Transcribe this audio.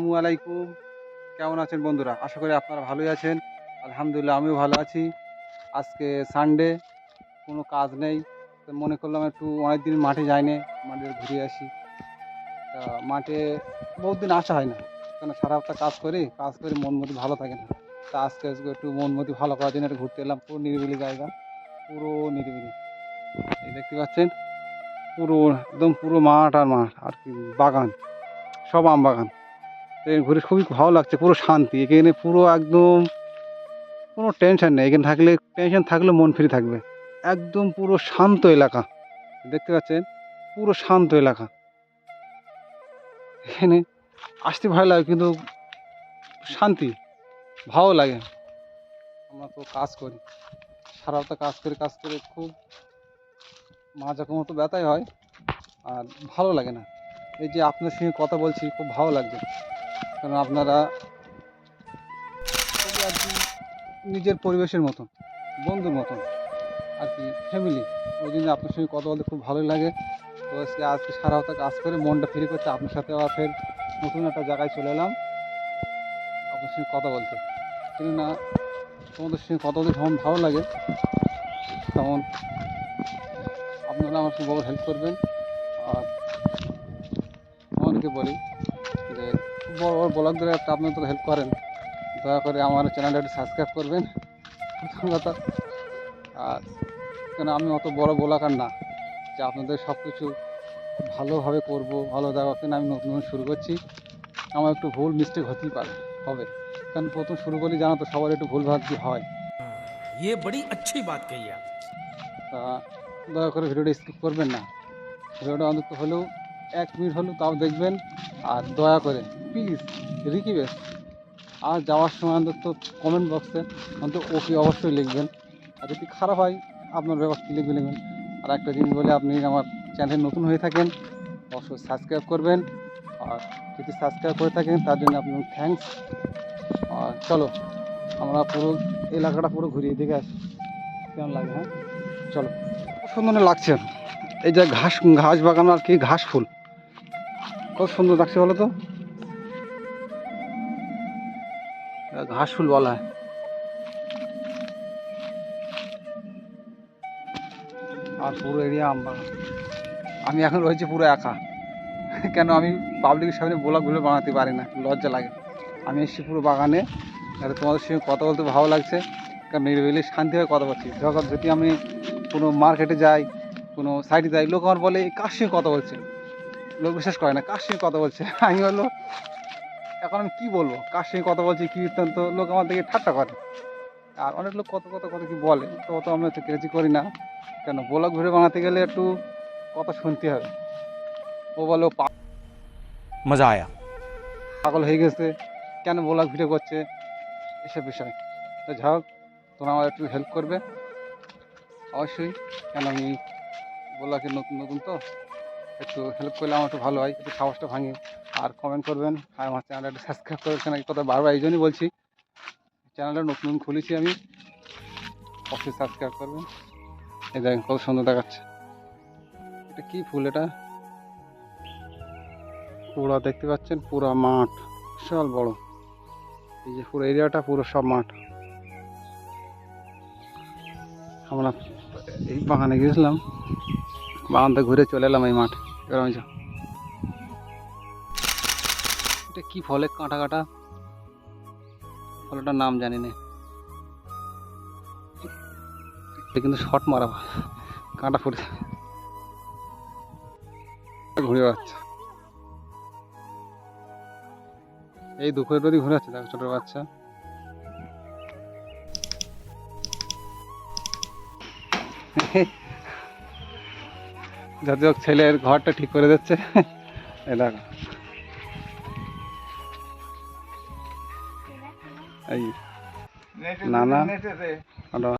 আসসালামু আলাইকুম। কেমন আছেন বন্ধুরা? আশা করি আপনারা ভালোই আছেন। আলহামদুলিল্লাহ, আমিও ভালো আছি। আজকে সানডে কোনো কাজ নেই। তো মনে করলাম একটু অনেক দিন মাঠে যাইনি, মাঠে ঘুরে আসি। তা মাঠে বহুত দিন আসা হয় না। কেন সারা হপ্তাহ কাজ করি, কাজ করে, মন মতি ভালো থাকে না। তা আজকে আজকে একটু মন মতি ভালো করার জন্য একটু ঘুরতে এলাম। পুরো নিরিবিলি জায়গা, পুরো নিরিবিলি। এই দেখতে পাচ্ছেন? পুরো, একদম পুরো মাঠ আর মাঠ, আর কি, বাগান। সব আম বাগান। ঘুরে খুবই ভালো লাগছে, পুরো শান্তি। এখানে পুরো একদম কোনো টেনশন নেই। এখানে থাকলে টেনশন থাকলে মন ফ্রি থাকবে। একদম পুরো শান্ত এলাকা। দেখতে পাচ্ছেন? পুরো শান্ত এলাকা। এখানে আসতে ভালো লাগে, কিন্তু শান্তি, ভালো লাগে। আমরা তো কাজ করি। সারা তো কাজ করে কাজ করে খুব মাজা মতো ব্যথাই হয়, আর ভালো লাগে না। এই যে আপনার সঙ্গে কথা বলছি, খুব ভালো লাগছে। কারণ আপনারা আর কি নিজের পরিবেশের মতন, বন্ধুর মতন, আর কি ফ্যামিলি ওই জন্য আপনার সঙ্গে কথা বলতে খুব ভালোই লাগে। তো আজকে আজকে সারা হপ্তাহ কাজ করে মনটা ফ্রি করতে আপনার সাথে আবার ফের নতুন একটা জায়গায় চলে এলাম। আপনার সঙ্গে কথা বলতে। কিন্তু না তোমাদের সঙ্গে কথা বলতে যখন ভালো লাগে তখন আপনারা আমার সঙ্গে হেল্প করবেন। আর আমাদেরকে বলি যে বড় বড় ব্লগদের একটা আপনারা তো হেল্প করেন দয়া করে আমার চ্যানেলটা একটু সাবস্ক্রাইব করবেন প্রথম কথা আর কেন আমি অত বড় ব্লগার না যে আপনাদের সব কিছু খুব ভালোভাবে করবো ভালো দেওয়া কেন আমি নতুন নতুন শুরু করছি আমার একটু ভুল মিস্টেক হতেই পারে হবে কারণ প্রথম শুরু করি জানো তো সবার একটু ভুল ভাবছি হয় ये बड़ी अच्छी बात कही आप তা দয়া করে ভিডিওটা স্কিপ করবেন না ভিডিওটা অন্তত হলেও এক মিনিট হলো, তাও দেখবেন। আর দয়া করে প্লিজ রিকোয়েস্ট আর যাওয়ার সময় অন্তত কমেন্ট বক্সে অন্তত ওকে অবশ্যই লিখবেন। আর যদি খারাপ হয়, আপনার কী লিখবে লিখবেন। আর একটা জিনিস বলে, আপনি আমার চ্যানেল নতুন হয়ে থাকেন, অবশ্যই সাবস্ক্রাইব করবেন। আর যদি সাবস্ক্রাইব করে থাকেন, তার জন্য আপনার থ্যাঙ্কস আর চলো, আমরা পুরো এলাকাটা পুরো ঘুরিয়ে দেখে আসি। কেমন লাগে হ্যাঁ? চলো সুন্দর লাগছে। এই যে ঘাস ঘাস বাগান আর কি, ঘাস ফুল। কত সুন্দর লাগছে বলো তো? ঘাস ফুল বলা হয়। আর পুরো এরিয়া আম বাগান আমি এখন রয়েছি পুরো একা। কেন আমি পাবলিকের সামনে ব্লগগুলো বানাতে পারি না লজ্জা লাগে। আমি এসেছি পুরো বাগানে আর তোমাদের সঙ্গে কথা বলতে ভালো লাগছে। কারণ নিরিবিলি শান্তিভাবে কথা বলছি। যখন যদি আমি কোনো মার্কেটে যাই কোনো সাইডে যাই লোক আমার বলে "এই কার সঙ্গে কথা বলছে? লোক বিশ্বাস করে না। কার সঙ্গে কথা বলছে? আমি বলল এখন আমি কী বলব? কার সঙ্গে কথা বলছি কীর্তন তো লোক আমার দিকে ঠাট্টা করে। আর অনেক লোক কত কত কথা কি বলে তো তো আমরা তো কেজি করি না। কেন? ব্লগ ঘুরে বানাতে গেলে একটু কথা শুনতে হবে। ও বলো মজা আয়া। পাগল হয়ে গেছে। কেন ব্লগ ভিডিও করছে? এসব বিষয়। তো যাই হোক তোমরা আমার একটু হেল্প করবে। অবশ্যই। কেন আমি ব্লগে নতুন নতুন তো? একটু হেল্প করলে আমার একটু ভালো হয়, একটু সাহসটা ভাঙে। আর কমেন্ট করবেন, আর আমার চ্যানেলটা সাবস্ক্রাইব করবেন এই কথা বারবার এই জন্যই বলছি। চ্যানেলটা নতুন নতুন খুলেছি আমি, অবশ্যই সাবস্ক্রাইব করবেন। এই দেখেন কত সুন্দর দেখাচ্ছে। এটা কি ফুল এটা? পুরো দেখতে পাচ্ছেন, পুরো মাঠ, বিশাল বড়। এই যে পুরো এরিয়াটা পুরো সব মাঠ। আমরা এই বাগানে গেছিলাম বাগানটা ঘুরে চলে এলাম এই মাঠ। এটা কি ফলে কাঁটা কাঁটা? ফলটার নাম জানি না। কিন্তু শর্ট মারা কাঁটা ফুটে ঘুরে যাচ্ছে এই দুপুরের প্রতি ঘুরে যাচ্ছে ছোট বাচ্চা। যাতে ছেলের ঘরটা ঠিক করে দিচ্ছে। এলাকা এই না না ওটা